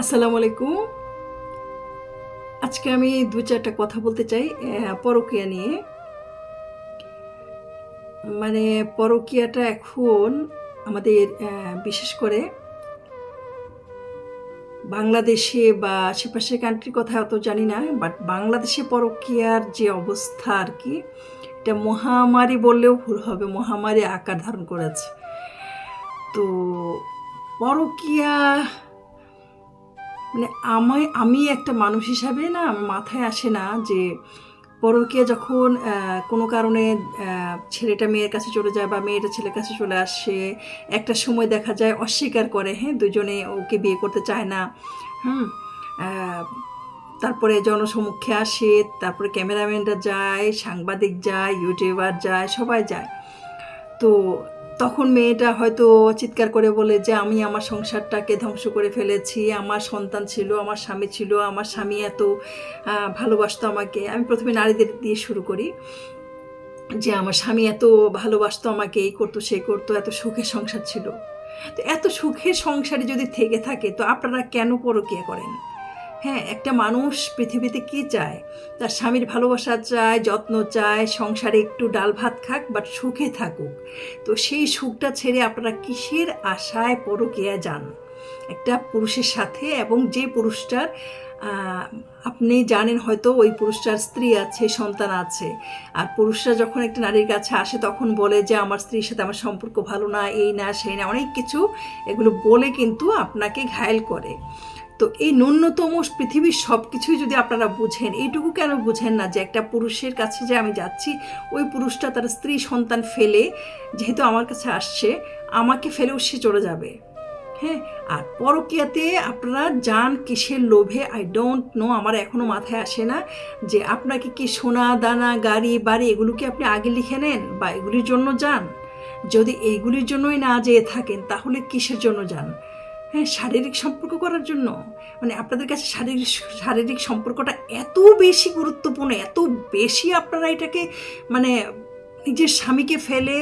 আসসালামু আলাইকুম। আজকে আমি দু চারটা কথা বলতে চাই পরকীয়া নিয়ে। মানে পরকীয়াটা এখন আমাদের বিশেষ করে বাংলাদেশে বা আশেপাশের কান্ট্রির কথা অত জানি না বাট বাংলাদেশে পরকীয়ার যে অবস্থা আর কি, এটা মহামারী বললেও ভুল হবে, মহামারী আকার ধারণ করেছে। তো পরকীয়া মানে আমায়, আমি একটা মানুষ হিসাবে না আমার মাথায় আসে না যে পরকীয়া যখন কোনো কারণে ছেলেটা মেয়ের কাছে চলে যায় বা মেয়েটা ছেলের কাছে চলে আসে, একটা সময় দেখা যায় অস্বীকার করে হ্যাঁ দুজনে ওকে বিয়ে করতে চায় না, হুম তারপরে জনসমক্ষে আসে, তারপরে ক্যামেরাম্যানরা যায়, সাংবাদিক যায়, ইউটিউবার যায়, সবাই যায়। তো তখন মেয়েটা হয়তো চিৎকার করে বলে যে, আমি আমার সংসারটাকে ধ্বংস করে ফেলেছি। আমার সন্তান ছিল, আমার স্বামী ছিল, আমার স্বামী এত ভালোবাসতো আমাকে। আমি প্রথমে নারীদের দিয়ে শুরু করি যে, আমার স্বামী এত ভালোবাসতো আমাকে, এই করতো, সে করতো, এত সুখের সংসার ছিল। তো এত সুখের সংসারে যদি থেকে থাকে, তো আপনারা কেন পরকিয়া করেন? হ্যাঁ একটা মানুষ পৃথিবীতে কি চায়? তার স্বামীর ভালোবাসা চায়, যত্ন চায়, সংসারে একটু ডাল ভাত খাক বাট সুখে থাকুক। তো সেই সুখটা ছেড়ে আপনারা কিসের আশায় পরকিয়া যান? একটা পুরুষের সাথে এবং যে পুরুষটার আপনি জানেন হয়তো ওই পুরুষটার স্ত্রী আছে, সন্তান আছে। আর পুরুষরা যখন একটা নারীর কাছে আসে, তখন বলে যে, আমার স্ত্রীর সাথে আমার সম্পর্ক ভালো না, এই না, সেই না, অনেক কিছু এগুলো বলে কিন্তু আপনাকে ঘায়েল করে। তো এই ন্যূনতম পৃথিবীর সব কিছুই যদি আপনারা বুঝেন, এইটুকু কেন বুঝেন না যে একটা পুরুষের কাছে যে আমি যাচ্ছি, ওই পুরুষটা তার স্ত্রী, সন্তান ফেলে, যেহেতু আমার কাছে আসছে, আমাকে ফেলেও সে চলে যাবে। হ্যাঁ আর পরকিয়াতে আপনারা যান কিসের লোভে আই ডোন্ট নো আমার এখনও মাথায় আসে না যে আপনাকে কি সোনা, দানা, গাড়ি, বাড়ি এগুলো কি আপনি আগে লিখে নেন বা এগুলির জন্য যান? যদি এইগুলির জন্যই না যেয়ে থাকেন, তাহলে কিসের জন্য যান? হ্যাঁ শারীরিক সম্পর্ক করার জন্য। মানে আপনাদের কাছে শারীরিক শারীরিক সম্পর্কটা এত বেশি গুরুত্বপূর্ণ, এত বেশি আপনারা এটাকে মানে নিজের স্বামীকে ফেলে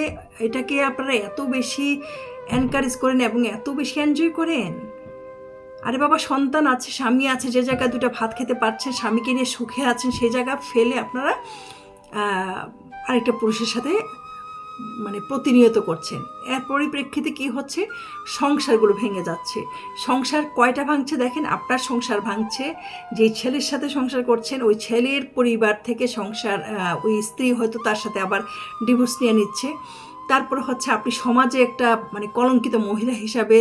এটাকে আপনারা এত বেশি এনকারেজ করেন এবং এত বেশি এনজয় করেন। আরে বাবা, সন্তান আছে, স্বামী আছে, যে জায়গায় দুটো ভাত খেতে পারছেন স্বামীকে নিয়ে সুখে আছেন সেই জায়গা ফেলে আপনারা আরেকটা পুরুষের সাথে মানে প্রতিনিয়ত করছেন। এর পরিপ্রেক্ষিতে কি হচ্ছে? সংসারগুলো ভেঙে যাচ্ছে। সংসার কয়টা ভাঙছে দেখেন? আপনার সংসার ভাঙছে, যে ছেলের সাথে সংসার করছেন, ওই ছেলের পরিবার থেকে সংসার ওই স্ত্রী হয়তো তার সাথে আবার ডিভোর্স নিয়ে নিচ্ছে। তারপর হচ্ছে আপনি সমাজে একটা মানে কলঙ্কিত মহিলা হিসাবে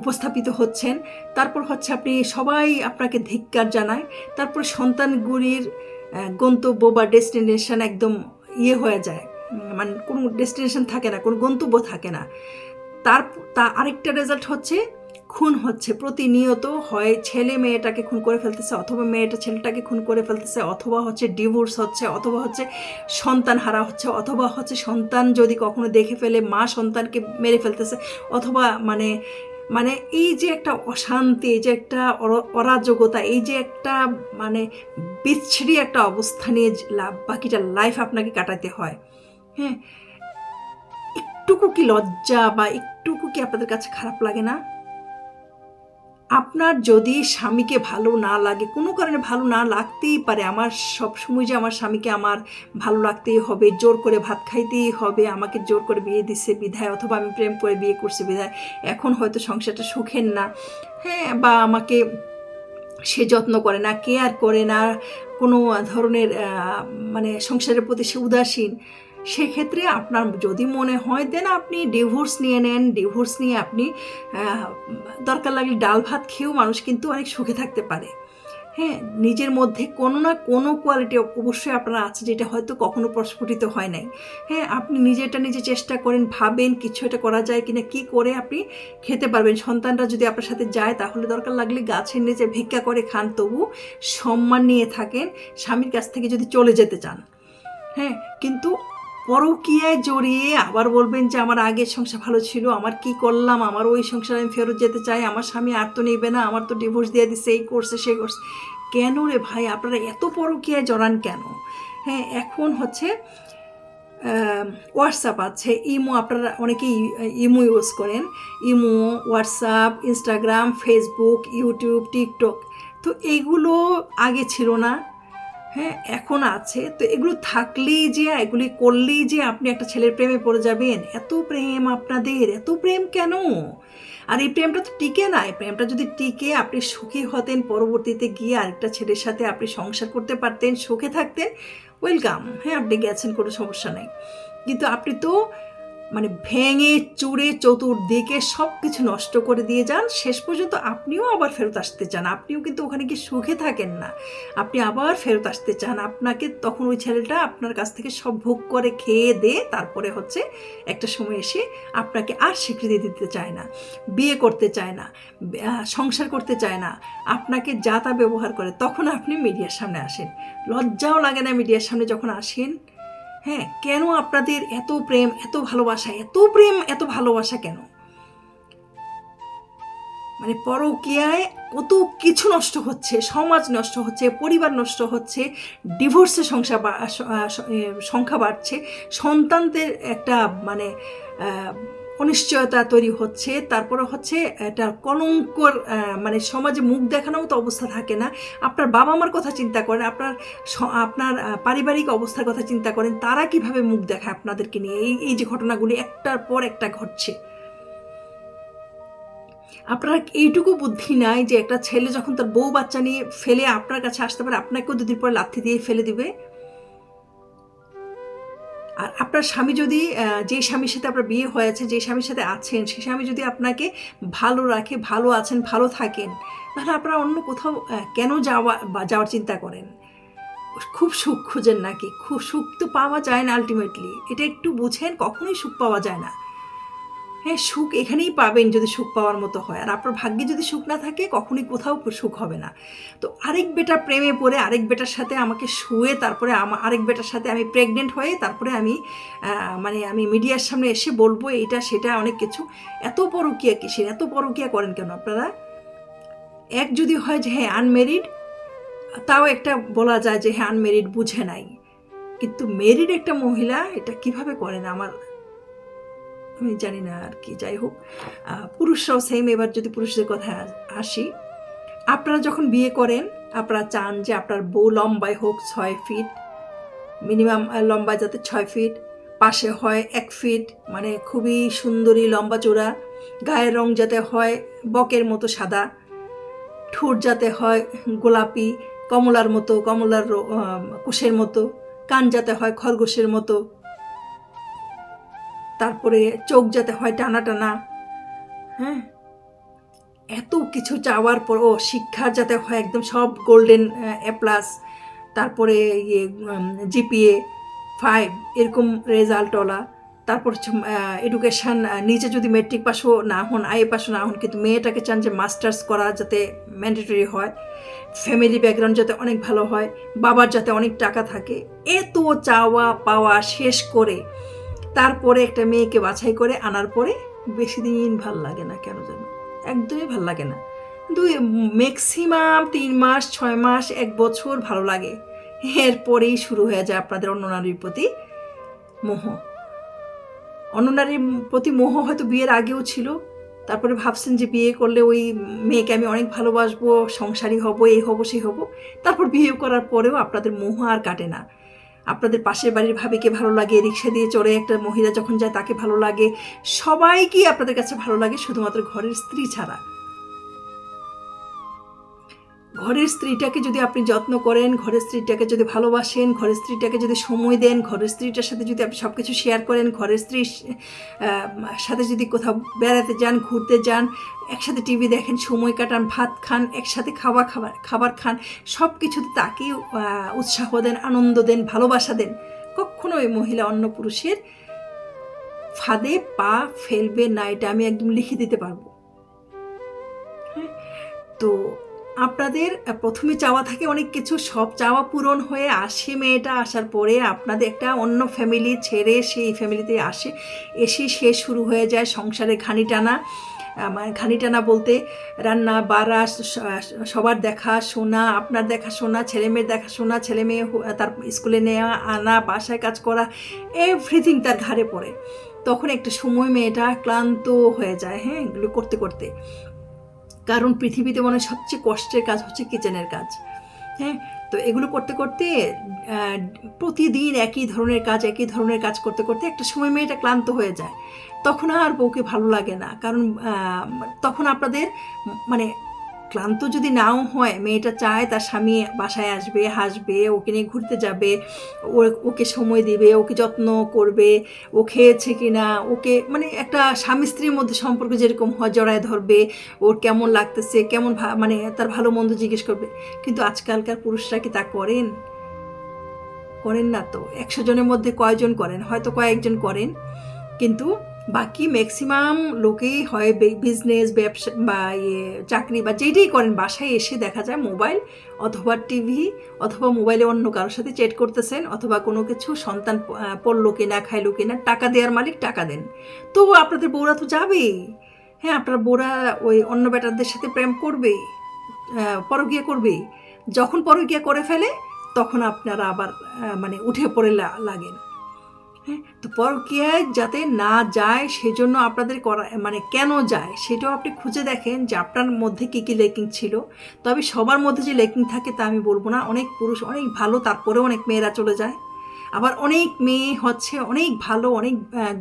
উপস্থাপিত হচ্ছেন। তারপর হচ্ছে আপনি সবাই আপনাকে ধিক্কার জানায়। তারপর সন্তানগুলির গন্তব্য বা ডেস্টিনেশন একদম ইয়ে হয়ে যায়। মানে কোনো ডেস্টিনেশন থাকে না, কোনো গন্তব্য থাকে না। তার, তা আরেকটা রেজাল্ট হচ্ছে, খুন হচ্ছে, প্রতিনিয়ত হয় ছেলে মেয়েটাকে খুন করে ফেলতেছে, অথবা মেয়েটা ছেলেটাকে খুন করে ফেলতেছে, অথবা হচ্ছে ডিভোর্স হচ্ছে, অথবা হচ্ছে সন্তান হারা হচ্ছে, অথবা হচ্ছে সন্তান যদি কখনো দেখে ফেলে, মা সন্তানকে মেরে ফেলতেছে, অথবা মানে মানে এই যে একটা অশান্তি, এই যে একটা অর- অরাজকতা, এই যে একটা মানে বিচ্ছিরি একটা অবস্থা নিয়ে বাকিটা লাইফ আপনাকে কাটাতে হয়। হ্যাঁ? একটুকু কি লজ্জা বা একটুকু কি আপনাদের কাছে খারাপ লাগে না? আপনার যদি স্বামীকে ভালো না লাগে, কোনো কারণে ভালো না লাগতেই পারে, আমার সবসময় যে আমার স্বামীকে আমার ভালো লাগতেই হবে, জোর করে ভাত খাইতেই হবে, আমাকে জোর করে বিয়ে দিচ্ছে বিধায়, অথবা আমি প্রেম করে বিয়ে করছি বিধায়, এখন হয়তো সংসারটা সুখের না। হ্যাঁ বা আমাকে সে যত্ন করে না কেয়ার করে না, কোনো ধরনের মানে সংসারের প্রতি সে উদাসীন। সেক্ষেত্রে আপনার যদি মনে হয়, দেন আপনি ডিভোর্স নিয়ে নেন, ডিভোর্স নিয়ে আপনি দরকার লাগলে ডাল ভাত খেয়েও মানুষ কিন্তু অনেক সুখে থাকতে পারে। হ্যাঁ নিজের মধ্যে কোনো না কোনো কোয়ালিটি অবশ্যই আপনার আছে যেটা হয়তো কখনো প্রস্ফুটিত হয় নাই। হ্যাঁ আপনি নিজেটা নিজে চেষ্টা করেন, ভাবেন কিছু এটা করা যায় কিনা, কি করে আপনি খেতে পারবেন। সন্তানরা যদি আপনার সাথে যায়, তাহলে দরকার লাগলে গাছের নিচে ভিক্ষা করে খান, তবু সম্মান নিয়ে থাকেন, স্বামীর কাছ থেকে যদি চলে যেতে চান। হ্যাঁ কিন্তু পরকীয়ায় জড়িয়ে আবার বলবেন যে, আমার আগের সংসার ভালো ছিল, আমার কি করলাম? আমার ওই সংসারে আমি ফেরত যেতে চাই, আমার স্বামী আর তো নেবে না, আমার তো ডিভোর্স দিয়ে দিচ্ছে এই করছে, সে করছে। কেন রে ভাই? আপনারা এত পরকীয়ায় জড়ান কেন? হ্যাঁ এখন হচ্ছে হোয়াটসঅ্যাপ আছে, ইমো আপনারা অনেকেই ইমো ইউজ করেন। Imo WhatsApp Instagram Facebook YouTube TikTok তো এগুলো আগে ছিল না। হ্যাঁ এখন আছে। তো এগুলো থাকলেই যে, এগুলি করলেই যে আপনি একটা ছেলের প্রেমে পড়ে যাবেন। এত প্রেম আপনাদের, এত প্রেম কেন? আর এই প্রেমটা তো টিকে না। এই প্রেমটা যদি টিকে, আপনি সুখী হতেন, পরবর্তীতে গিয়ে আরেকটা ছেলের সাথে আপনি সংসার করতে পারতেন, সুখে থাকতেন ওয়েলকাম হ্যাঁ আপনি গেছেন, কোনো সমস্যা নেই। কিন্তু আপনি তো মানে ভেঙে, চুড়ে, চতুর্দিকে সব কিছু নষ্ট করে দিয়ে যান। শেষ পর্যন্ত আপনিও আবার ফেরত আসতে চান। আপনিও কিন্তু ওখানে গিয়ে সুখে থাকেন না। আপনি আবার ফেরত আসতে চান। আপনাকে তখন ওই ছেলেটা আপনার কাছ থেকে সব ভোগ করে খেয়ে দে তারপরে হচ্ছে একটা সময় এসে আপনাকে আর স্বীকৃতি দিতে চায় না, বিয়ে করতে চায় না সংসার করতে চায় না। আপনাকে যা তা ব্যবহার করে, তখন আপনি মিডিয়ার সামনে আসেন। লজ্জাও লাগে না মিডিয়ার সামনে যখন আসেন। হ্যাঁ কেন আপনাদের এত প্রেম, এত ভালোবাসা, এত প্রেম, এত ভালোবাসা কেন? মানে পরকিয়ায় কত কিছু নষ্ট হচ্ছে, সমাজ নষ্ট হচ্ছে, পরিবার নষ্ট হচ্ছে ডিভোর্সের সংখ্যা সংখ্যা বাড়ছে, সন্তানদের একটা মানে অনিশ্চয়তা তৈরি হচ্ছে, তারপরে হচ্ছে একটা কলঙ্কর মানে সমাজে মুখ দেখানোর তো অবস্থা থাকে না। আপনার বাবা মার কথা চিন্তা করেন, আপনার আপনার পারিবারিক অবস্থার কথা চিন্তা করেন, তারা কীভাবে মুখ দেখায় আপনাদেরকে নিয়ে? এই এই যে ঘটনাগুলি একটার পর একটা ঘটছে। আপনার এইটুকু বুদ্ধি নাই যে একটা ছেলে যখন তার বউ বাচ্চা নিয়ে ফেলে আপনার কাছে আসতে পারে, আপনাকেও দুদিন পরে লাথি দিয়ে ফেলে দিবে? আর আপনার স্বামী যদি যে স্বামীর সাথে আপনার বিয়ে হয়েছে, যে স্বামীর সাথে আছেন, সে স্বামী যদি আপনাকে ভালো রাখে, ভালো আছেন, ভালো থাকেন, তাহলে আপনারা অন্য কোথাও কেন যাওয়া বা যাওয়ার চিন্তা করেন? খুব সুখ খুঁজেন নাকি? খুব সুখ তো পাওয়া যায় না আলটিমেটলি এটা একটু বুঝেন, কখনোই সুখ পাওয়া যায় না। হ্যাঁ সুখ এখানেই পাবেন যদি সুখ পাওয়ার মতো হয়। আর আপনার ভাগ্যে যদি সুখ না থাকে, কখনোই কোথাও সুখ হবে না। তো আরেক বেটার প্রেমে পড়ে, আরেক বেটার সাথে আমাকে শুয়ে, তারপরে আমার আরেক বেটার সাথে আমি প্রেগনেন্ট হয়ে, তারপরে আমি মানে আমি মিডিয়ার সামনে এসে বলব, এইটা, সেটা, অনেক কিছু। এত পরকিয়া কিসের? এত পরকিয়া করেন কেন আপনারা? এক যদি হয় যে হ্যাঁ আনমেরিড তাও একটা বলা যায় যে হ্যাঁ আনমেরিড বুঝে নাই। কিন্তু মেরিড একটা মহিলা, এটা কীভাবে করেন? আমার আমি জানি না আর কি, যাই হোক। পুরুষরাও সেম এবার যদি পুরুষদের কথা আসি আপনারা যখন বিয়ে করেন, আপনারা চান যে আপনার বউ লম্বায় হোক ছয় ফিট মিনিমাম লম্বায় যাতে ছয় ফিট পাশে হয় এক ফিট মানে খুবই সুন্দরী লম্বা চূড়া গায়ের রং যাতে হয় বকের মতো সাদা, ঠোঁট যাতে হয় গোলাপি, কমলার মতো, কমলার র- কুশের মতো, কান যাতে হয় খরগোশের মতো তারপরে চোখ যাতে হয় টানা টানা। হ্যাঁ? এত কিছু চাওয়ার পর, ও শিক্ষার যাতে হয় একদম সব গোল্ডেন এ প্লাস তারপরে ইয়ে জিপিএ ফাইভ এরকম রেজাল্টওয়ালা তারপর হচ্ছে এডুকেশান নিজে যদি মেট্রিক পাসও না হন আইএ পাসও না হন, কিন্তু মেয়েটাকে চান যে মাস্টার্স করা যাতে ম্যান্ডেটরি হয় ফ্যামিলি ব্যাকগ্রাউন্ড যাতে অনেক ভালো হয়, বাবার যাতে অনেক টাকা থাকে, এত চাওয়া পাওয়া শেষ করে তারপরে একটা মেয়েকে বাছাই করে আনার পরে বেশি দিন ভালো লাগে না কেন যেন? একদমই ভালো লাগে না। দুই ম্যাক্সিমাম তিন মাস, ছয় মাস, এক বছর ভালো লাগে। এরপরেই শুরু হয়ে যায় আপনাদের অন্য নারীর প্রতি মোহ। অন্য নারীর প্রতি মোহ হয়তো বিয়ের আগেও ছিল। তারপরে ভাবছেন যে বিয়ে করলে ওই মেয়েকে আমি অনেক ভালোবাসবো, সংসারী হব এই হব সেই হব। তারপর বিয়ে করার পরেও আপনাদের মোহ আর কাটে না। আপনাদের পাশের বাড়ির ভাবিকে ভালো লাগে, রিক্সা দিয়ে চড়ে একটা মহিলা যখন যায় তাকে ভালো লাগে, সবাইকেই আপনাদের কাছে ভালো লাগে, শুধুমাত্র ঘরের স্ত্রী ছাড়া। ঘরের স্ত্রীটাকে যদি আপনি যত্ন করেন, ঘরের স্ত্রীটাকে যদি ভালোবাসেন, ঘরের স্ত্রীটাকে যদি সময় দেন, ঘরের স্ত্রীটার সাথে যদি আপনি সব কিছু শেয়ার করেন, ঘরের স্ত্রীর সাথে যদি কোথাও বেড়াতে যান, ঘুরতে যান, একসাথে টিভি দেখেন, সময় কাটান, ভাত খান, একসাথে খাওয়া খাবার খাবার খান সব কিছুতে তাকেই উৎসাহ দেন, আনন্দ দেন, ভালোবাসা দেন। কখনো ওই মহিলা অন্য পুরুষের ফাঁদে পা ফেলবে না, এটা আমি একদম লিখে দিতে পারব। হ্যাঁ? তো আপনাদের প্রথমে চাওয়া থাকে অনেক কিছু, সব চাওয়া পূরণ হয়ে আসে মেয়েটা, আসার পরে আপনাদের একটা অন্য ফ্যামিলি ছেড়ে সেই ফ্যামিলিতে আসে। এসে সে শুরু হয়ে যায় সংসারে ঘানি টানা। ঘানি টানা বলতে রান্না, বাড়া সবার দেখা শোনা, আপনার দেখা শোনা, ছেলে মেয়ের দেখা শোনা, ছেলে মেয়ে হো- তার স্কুলে নেওয়া, আনা, বাসায় কাজ করা এভরিথিং তার ঘাড়ে পড়ে। তখন একটা সময় মেয়েটা ক্লান্ত হয়ে যায় হ্যাঁ এগুলো করতে করতে। কারণ পৃথিবীতে মনে হয় সবচেয়ে কষ্টের কাজ হচ্ছে কিচেনের কাজ। হ্যাঁ তো এগুলো করতে করতে প্রতিদিন একই ধরনের কাজ, একই ধরনের কাজ করতে করতে একটা সময় মেয়েটা ক্লান্ত হয়ে যায়। তখন আর বউকে ভালো লাগে না। কারণ তখন আপনাদের মানে ক্লান্ত যদি নাও হয়, মেয়েটা চায় তার স্বামী বাসায় আসবে, হাসবে, ওকে নিয়ে ঘুরতে যাবে ওকে সময় দিবে, ওকে যত্ন করবে, ও খেয়েছে কিনা, ওকে মানে একটা স্বামী স্ত্রীর মধ্যে সম্পর্ক যেরকম হয়, জড়ায় ধরবে, ওর কেমন লাগতেছে, কেমন মানে তার ভালো মন্দ জিজ্ঞেস করবে। কিন্তু আজকালকার পুরুষরা কি তা করেন? করেন না তো। একশো জনের মধ্যে কয়জন করেন? হয়তো কয়েকজন করেন। কিন্তু বাকি ম্যাক্সিমাম লোকেই হয় বিজনেস ব্যবসা বা ইয়ে চাকরি বা যেটাই করেন বাসায় এসে দেখা যায় মোবাইল অথবা টিভি অথবা মোবাইলে অন্য কারোর সাথে চ্যাট করতেছেন অথবা কোনো কিছু সন্তান পড়ল কিনা খাইলো কিনা টাকা দেওয়ার মালিক টাকা দেন। তো আপনাদের বউরা তো যাবেই। হ্যাঁ আপনার বউরা ওই অন্য বেটারদের সাথে প্রেম করবেই আহ, পরকীয়া করবেই। যখন পরকীয়া করে ফেলে তখন আপনারা আবার মানে উঠে পড়ে লাগেন। হ্যাঁ তো পরকীয়ায় যাতে না যায়, সেজন্য আপনাদের করা মানে কেন যায়, সেটাও আপনি খুঁজে দেখেন যে আপনার মধ্যে কী কী লেকিং ছিল। তবে সবার মধ্যে যে লেকিং থাকে তা আমি বলব না। অনেক পুরুষ অনেক ভালো, তারপরেও অনেক মেয়েরা চলে যায়। আবার অনেক মেয়ে হচ্ছে অনেক ভালো, অনেক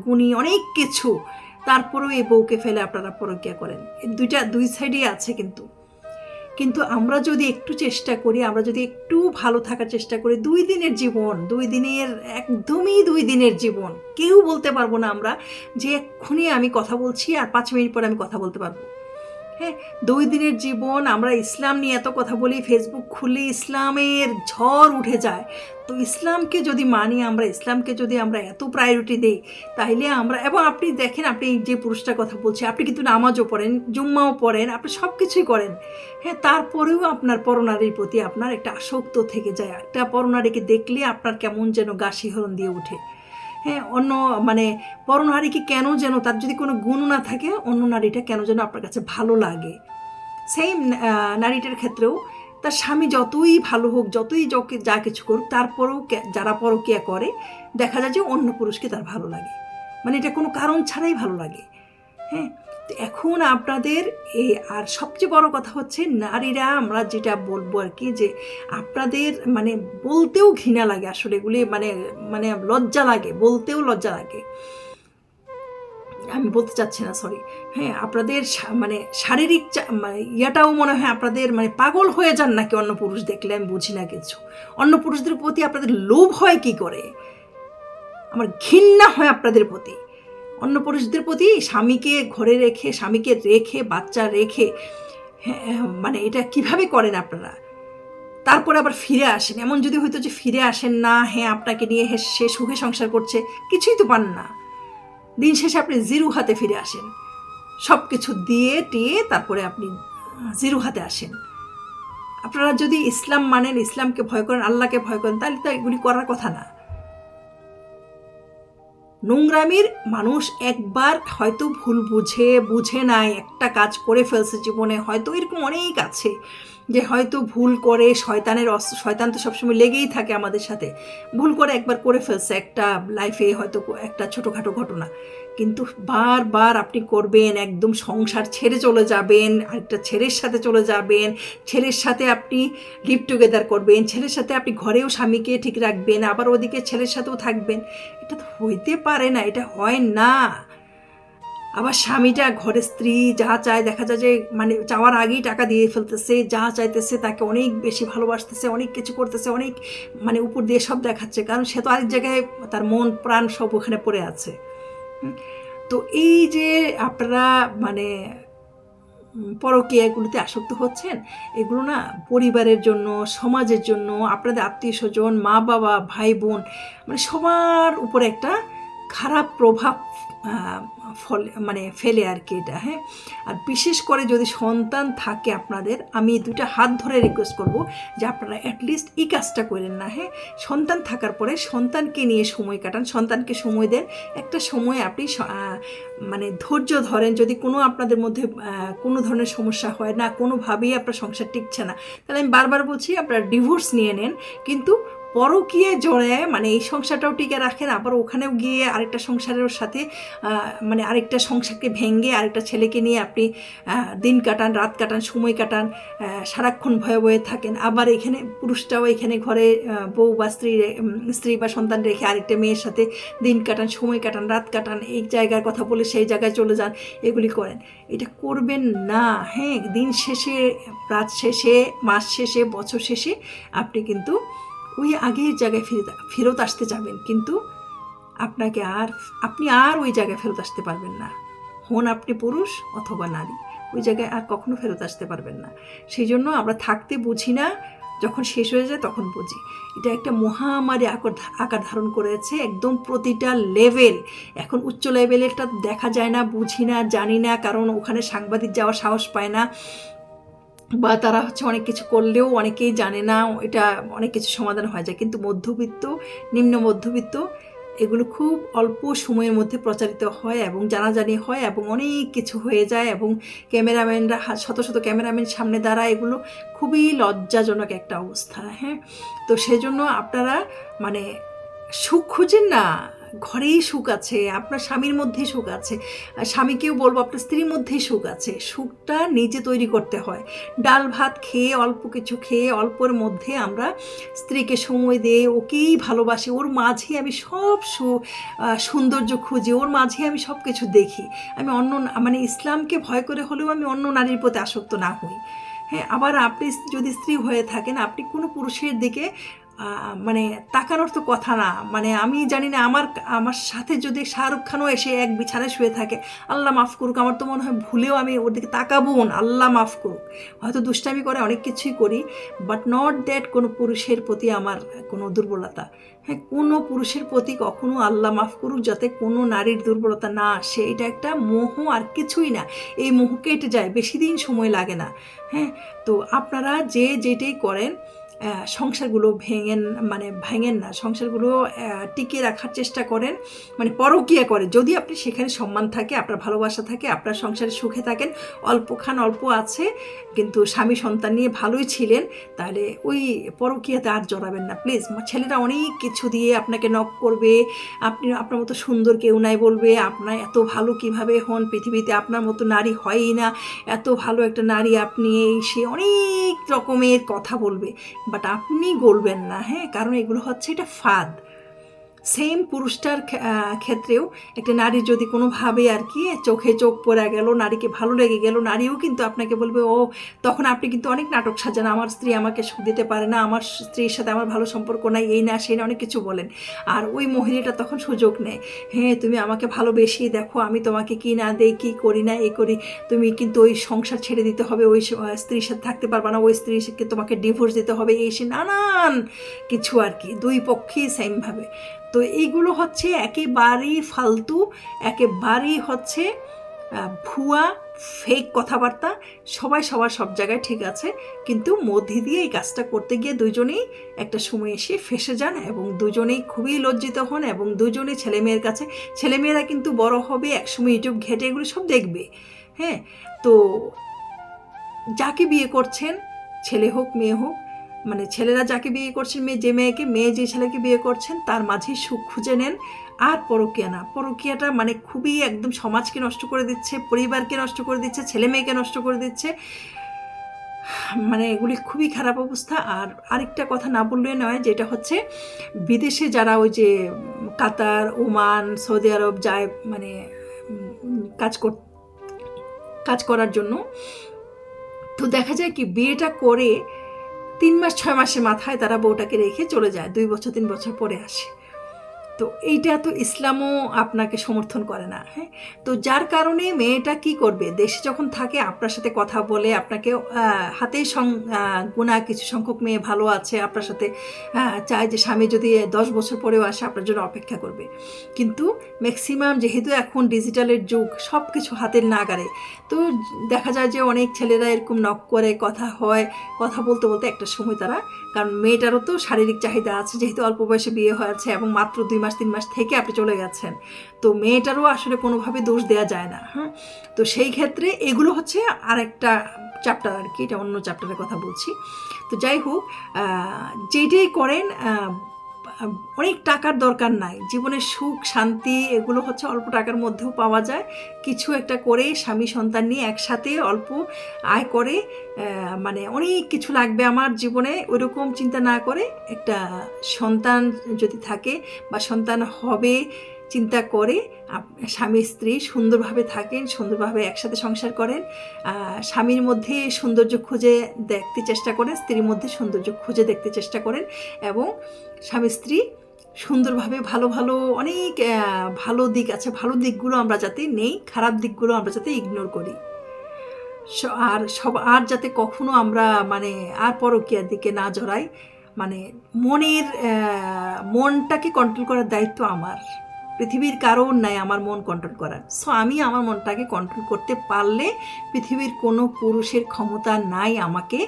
গুণী, অনেক কিছু, তারপরেও এই বউকে ফেলে আপনারা পরকীয়া করেন। দুইটা, দুই সাইডই আছে কিন্তু। কিন্তু আমরা যদি একটু চেষ্টা করি, আমরা যদি একটু ভালো থাকার চেষ্টা করি, দুই দিনের জীবন, দুই দিনের, একদমই দুই দিনের জীবন, কেউ বলতে পারব না আমরা যে এক্ষুনি আমি কথা বলছি আর পাঁচ মিনিট পরে আমি কথা বলতে পারব। দুই দিনের জীবন, আমরা ইসলাম নিয়ে এত কথা বলি ফেসবুক খুলে ইসলামের ঝড় উঠে যায়। তো ইসলামকে যদি মানি, আমরা ইসলামকে যদি আমরা এত প্রায়োরিটি দিই তাহলে আমরা, এবং আপনি দেখেন, আপনি যে পুরুষটার কথা বলছি, আপনি কিন্তু নামাজও পড়েন, জুম্মাও পড়েন, আপনি সব কিছুই করেন। হ্যাঁ তারপরেও আপনার পরনারীর প্রতি আপনার একটা আসক্ত থেকে যায়। একটা পরনারীকে দেখলে আপনার কেমন যেন গা শিহরণ দিয়ে ওঠে। হ্যাঁ অন্য মানে পর নারীকে কেন যেন তার যদি কোনো গুণ না থাকে, অন্য নারীটা কেন যেন আপনার কাছে ভালো লাগে? সেম নারীটার ক্ষেত্রেও তার স্বামী যতই ভালো হোক, যতই যা কিছু করুক তারপরেও যারা পরকিয়া করে, দেখা যায় যে অন্য পুরুষকে তার ভালো লাগে। মানে এটা কোনো কারণ ছাড়াই ভালো লাগে। হ্যাঁ তো এখন আপনাদের এই আর সবচেয়ে বড় কথা হচ্ছে নারীরা আমরা যেটা বলব আর কি যে আপনাদের মানে বলতেও ঘৃণা লাগে আসলে এগুলি মানে মানে লজ্জা লাগে, বলতেও লজ্জা লাগে। আমি বলতে চাচ্ছি না সরি হ্যাঁ আপনাদের মানে শারীরিক মানে ইয়াটাও মনে হয় আপনাদের মানে পাগল হয়ে যান নাকি অন্য পুরুষ দেখলে, আমি বুঝি না কিছু। অন্য পুরুষদের প্রতি আপনাদের লোভ হয় কি করে? আমার ঘৃণা হয় আপনাদের প্রতি। অন্য পুরুষদের প্রতি স্বামীকে ঘরে রেখে স্বামীকে রেখে বাচ্চা রেখে হ্যাঁ, মানে এটা কীভাবে করেন আপনারা? তারপরে আবার ফিরে আসেন। এমন যদি হয়তো যে ফিরে আসেন না হ্যাঁ আপনাকে নিয়ে সে সুখে সংসার করছে কিছুই তো পান না। দিন শেষে আপনি জিরো হাতে ফিরে আসেন। সব কিছু দিয়ে টিয়ে তারপরে আপনি জিরো হাতে আসেন। আপনারা যদি ইসলাম মানেন ইসলামকে ভয় করেন আল্লাহকে ভয় করেন তাহলে তো এগুলি করার কথা না। নোংরামির মানুষ একবার হয়তো ভুল বুঝে বুঝে নাই, একটা কাজ করে ফেলছে জীবনে, হয়তো এরকম অনেক আছে। যে হয়তো ভুল করে শয়তানের শয়তান তো সবসময় লেগেই থাকে আমাদের সাথে। ভুল করে একবার করে ফেলছে একটা লাইফে হয়তো একটা ছোটোখাটো ঘটনা। কিন্তু বারবার আপনি করবেন, একদম সংসার ছেড়ে চলে যাবেন, আরেকটা ছেলের সাথে চলে যাবেন, ছেলের সাথে আপনি লিভ টুগেদার করবেন, ছেলের সাথে আপনি ঘরেও স্বামীকে ঠিক রাখবেন, আবার ওদিকে ছেলের সাথেও থাকবেন। এটা তো হইতে পারে না, এটা হয় না। আবার স্বামীটা, ঘরে স্ত্রী যা চায়, দেখা যায় যে মানে চাওয়ার আগেই টাকা দিয়ে ফেলতেছে, যা চাইতেছে তাকে অনেক বেশি ভালোবাসতেছে, অনেক কিছু করতেছে, অনেক মানে উপর দিয়ে সব দেখাচ্ছে, কারণ সে তো আরেক জায়গায় তার মন, প্রাণ সব ওখানে পড়ে আছে। তো এই যে আপনারা মানে পরকীয়াগুলোতে আসক্ত হচ্ছেন, এগুলো না পরিবারের জন্য, সমাজের জন্য, আপনাদের আত্মীয় স্বজন মা বাবা, ভাই বোন মানে সবার উপরে একটা খারাপ প্রভাব ফলে মানে ফেলে আর কি এটা হ্যাঁ? আর বিশেষ করে যদি সন্তান থাকে আপনাদের, আমি দুটা হাত ধরে রিকোয়েস্ট করব যে আপনারা অ্যাটলিস্ট এই কাজটা করেন না হ্যাঁ? সন্তান থাকার পরে সন্তানকে নিয়ে সময় কাটান, সন্তানকে সময় দেন। একটা সময় আপনি মানে ধৈর্য ধরেন, যদি কোনো আপনাদের মধ্যে কোনো ধরনের সমস্যা হয় না, কোনোভাবেই আপনার সংসার টিকছে না, তাহলে আমি বারবার বলছি আপনারা ডিভোর্স নিয়ে নেন, কিন্তু পরকীয়ে জড়ে মানে এই সংসারটাও টিকে রাখেন, আবার ওখানেও গিয়ে আরেকটা সংসারের সাথে মানে আরেকটা সংসারকে ভেঙে আরেকটা ছেলেকে নিয়ে আপনি দিন কাটান, রাত কাটান, সময় কাটান সারাক্ষণ ভয়ে ভয়ে থাকেন। আবার এখানে পুরুষটাও এখানে ঘরে বউ বা স্ত্রী স্ত্রী বা সন্তান রেখে আরেকটা মেয়ের সাথে দিন কাটান, সময় কাটান, রাত কাটান, এই জায়গার কথা বলে সেই জায়গায় চলে যান, এগুলি করেন। এটা করবেন না হ্যাঁ দিন শেষে, রাত শেষে, মাস শেষে, বছর শেষে আপনি কিন্তু ওই আগের জায়গায় ফিরে ফেরত আসতে যাবেন, কিন্তু আপনাকে আর, আপনি আর ওই জায়গায় ফেরত আসতে পারবেন না। হন আপনি পুরুষ অথবা নারী, ওই জায়গায় আর কখনো ফেরত আসতে পারবেন না। সেই জন্য আমরা থাকতে বুঝি না, যখন শেষ হয়ে যায় তখন বুঝি। এটা একটা মহামারী আকার আকার ধারণ করেছে একদম প্রতিটা লেভেল। এখন উচ্চ লেভেলেরটা দেখা যায় না, বুঝি না, জানি না, কারণ ওখানে সাংবাদিক যাওয়ার সাহস পায় না। বা তারা হচ্ছে অনেক কিছু করলেও অনেকেই জানে না, এটা অনেক কিছু সমাধান হয়ে যায়। কিন্তু মধ্যবিত্ত, নিম্ন মধ্যবিত্ত, এগুলো খুব অল্প সময়ের মধ্যে প্রচারিত হয় এবং জানাজানি হয় এবং অনেক কিছু হয়ে যায় এবং ক্যামেরাম্যানরা শত শত ক্যামেরাম্যান সামনে দাঁড়ায়, এগুলো খুবই লজ্জাজনক একটা অবস্থা হ্যাঁ? তো সেজন্য আপনারা মানে সুখ খুঁজেন না ঘরেই সুখ আছে, আপনার স্বামীর মধ্যেই সুখ আছে স্বামীকেও বলব আপনার স্ত্রীর মধ্যেই সুখ আছে। সুখটা নিজে তৈরি করতে হয়। ডাল ভাত খেয়ে অল্প কিছু খেয়ে অল্পর মধ্যে আমরা স্ত্রীকে সময় দিয়ে ওকেই ভালোবাসি। ওর মাঝে আমি সব সু সৌন্দর্য খুঁজি, ওর মাঝে আমি সব কিছু দেখি। আমি অন্য মানে ইসলামকে ভয় করে হলেও আমি অন্য নারীর প্রতি আসক্ত না হই। হ্যাঁ আবার আপনি যদি স্ত্রী হয়ে থাকেন, আপনি কোনো পুরুষের দিকে মানে তাকানোর তো কথা না। মানে আমি জানি না আমার আমার সাথে যদি শাহরুখ খানও এসে এক বিছানায় শুয়ে থাকে, আল্লাহ মাফ করুক, আমার তো মনে হয় ভুলেও আমি ওর দিকে তাকাবো না। আল্লাহ মাফ করুক। হয়তো দুষ্টামি করে অনেক কিছুই করি বাট নট দ্যাট কোনো পুরুষের প্রতি আমার কোনো দুর্বলতা। হ্যাঁ কোনো পুরুষের প্রতি কখনো আল্লাহ মাফ করুক, যাতে কোনো নারীর দুর্বলতা না আসে, এটা একটা মোহ আর কিছুই না। এই মোহ কেটে যায়, বেশি দিন সময় লাগে না। হ্যাঁ তো আপনারা যে যেটাই করেন সংসারগুলো ভেঙেন মানে ভেঙেন না। সংসারগুলো টিকিয়ে রাখার চেষ্টা করেন মানে পরকীয়া করে যদি আপনি সেখানে সম্মান থাকে, আপনার ভালোবাসা থাকে, আপনার সংসারে সুখে থাকেন অল্প খান অল্প আছে, কিন্তু স্বামী সন্তান নিয়ে ভালোই ছিলেন, তাহলে ওই পরকীয়াতে আর জড়াবেন না। প্লিজ ছেলেরা অনেক কিছু দিয়ে আপনাকে নক করবে, আপনি, আপনার মতো সুন্দর কেউ নাই বলবে, আপনার এত ভালো কীভাবে হন পৃথিবীতে, আপনার মতো নারী হয়ই না। এত ভালো একটা নারী আপনি এই সে অনেক রকমের কথা বলবে। বাট আপনি গলবেন না হ্যাঁ? কারণ এগুলো হচ্ছে এটা ফাঁদ। সেম পুরুষটার ক্ষেত্রেও একটা নারী যদি কোনোভাবে আর কি চোখে চোখ পড়ে গেল, নারীকে ভালো লেগে গেল, নারীও কিন্তু আপনাকে বলবে, ও, তখন আপনি কিন্তু অনেক নাটক সাজান, আমার স্ত্রী আমাকে সুখ দিতে পারে না, আমার স্ত্রীর সাথে আমার ভালো সম্পর্ক নাই, এই না, সেই না, অনেক কিছু বলেন। আর ওই মহিলাটা তখন সুযোগ নেয়। হ্যাঁ তুমি আমাকে ভালোবেসে দেখো, আমি তোমাকে কি না দেই, কি করি না, এ করি, তুমি কিন্তু ওই সংসার ছেড়ে দিতে হবে, ওই স্ত্রীর সাথে থাকতে পারবে না, ওই স্ত্রীকে তোমাকে ডিভোর্স দিতে হবে, এই সে নানান কিছু আর কি, দুই পক্ষেই সেমভাবে তো এইগুলো হচ্ছে একেবারেই ফালতু, একেবারেই হচ্ছে ভুয়া ফেক কথাবার্তা। সবাই সবার সব জায়গায় ঠিক আছে, কিন্তু মধ্যে দিয়ে এই কাজটা করতে গিয়ে দুজনেই একটা সময় এসে ফেসে যান এবং দুজনেই খুবই লজ্জিত হন এবং দুজনেই ছেলে মেয়ের কাছে, ছেলেমেয়েরা কিন্তু বড় হবে, একসময় ইউটিউব ঘেটে এগুলো সব দেখবে হ্যাঁ? তো যাকে বিয়ে করছেন, ছেলে হোক, মেয়ে হোক মানে ছেলেরা যাকে বিয়ে করছেন, মেয়ে, যে মেয়েকে, মেয়ে যে ছেলেকে বিয়ে করছেন, তার মাঝে সুখ খুঁজে নেন। আর পরকীয়া না। পরকীয়াটা মানে খুবই একদম সমাজকে নষ্ট করে দিচ্ছে, পরিবারকে নষ্ট করে দিচ্ছে, ছেলে মেয়েকে নষ্ট করে দিচ্ছে। মানে এগুলি খুবই খারাপ অবস্থা। আর আরেকটা কথা না বললে নয়, যেটা হচ্ছে বিদেশে যারা ওই যে কাতার, ওমান, সৌদি আরব যায় মানে কাজ কর, কাজ করার জন্য, তো দেখা যায় কি বিয়েটা করে তিন মাস, ছয় মাসের মাথায় তারা বউটাকে রেখে চলে যায়। দুই বছর, তিন বছর পরে আসে। তো এইটা তো ইসলামও আপনাকে সমর্থন করে না হ্যাঁ? তো যার কারণে মেয়েটা কি করবে? দেশে যখন থাকে, আপনার সাথে কথা বলে, আপনাকে হাতে সং গোনা কিছু সংখ্যক মেয়ে ভালো আছে, আপনার সাথে চায় যে স্বামী যদি দশ বছর পরেও আসে, আপনার জন্য অপেক্ষা করবে। কিন্তু ম্যাক্সিমাম যেহেতু এখন ডিজিটালের যুগ সব কিছু হাতের নাগারে তো দেখা যায় যে অনেক ছেলেরা এরকম নক করে, কথা হয়, কথা বলতে বলতে একটা সময় তারা, কারণ মেয়েটারও তো শারীরিক চাহিদা আছে, যেহেতু অল্প বয়সে বিয়ে হয়েছে এবং মাত্র দুই মাস, তিন মাস থেকে আপনি চলে গেছেন। তো মেয়েটারও আসলে কোনোভাবে দোষ দেওয়া যায় না হ্যাঁ? তো সেই ক্ষেত্রে এগুলো হচ্ছে আর একটা চ্যাপ্টার আর কি, এটা অন্য চ্যাপ্টারের কথা বলছি। তো যাই হোক যেটাই করেন অনেক টাকার দরকার নাই। জীবনে সুখ, শান্তি এগুলো হচ্ছে অল্প টাকার মধ্যেও পাওয়া যায়। কিছু একটা করে স্বামী সন্তান নিয়ে একসাথে অল্প আয় করে মানে অনেক কিছু লাগবে আমার জীবনে, ওইরকম চিন্তা না করে একটা সন্তান যদি থাকে বা সন্তান হবে, চিন্তা করে স্বামী, স্ত্রী সুন্দরভাবে থাকেন, সুন্দরভাবে একসাথে সংসার করেন স্বামীর মধ্যে সৌন্দর্য খুঁজে দেখতে চেষ্টা করেন, স্ত্রীর মধ্যে সৌন্দর্য খুঁজে দেখতে চেষ্টা করেন এবং স্বামী স্ত্রী সুন্দরভাবে ভালো ভালো অনেক ভালো দিক আছে, ভালো দিকগুলো আমরা যাতে নেই, খারাপ দিকগুলো আমরা যাতে ইগনোর করি। আর সব, আর যাতে কখনো আমরা মানে আর পরকীয়ার দিকে না জড়াই মানে মনের মনটাকে কন্ট্রোল করার দায়িত্ব আমার। পৃথিবীর কারণ নাই আমার মন কন্ট্রোল করার। সো আমি আমার মনটাকে কন্ট্রোল করতে পারলে পৃথিবীর কোনো পুরুষের ক্ষমতা নাই আমাকে,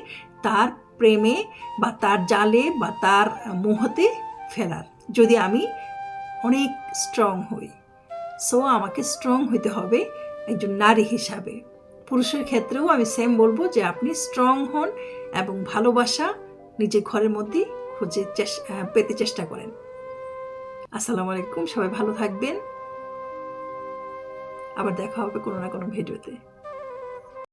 তার প্রেমে বা তার জালে বা তার মোহতে ফেলার যদি আমি অনেক স্ট্রং হই সো আমাকে স্ট্রং হইতে হবে একজন নারী হিসাবে। পুরুষের ক্ষেত্রেও আমি সেম বলব যে আপনি স্ট্রং হন এবং ভালোবাসা নিজের ঘরের মধ্যে খুঁজে পেতে চেষ্টা করেন। আসসালামু আলাইকুম, সবাই ভালো থাকবেন। আবার দেখা হবে কোনো না কোনো ভিডিওতে।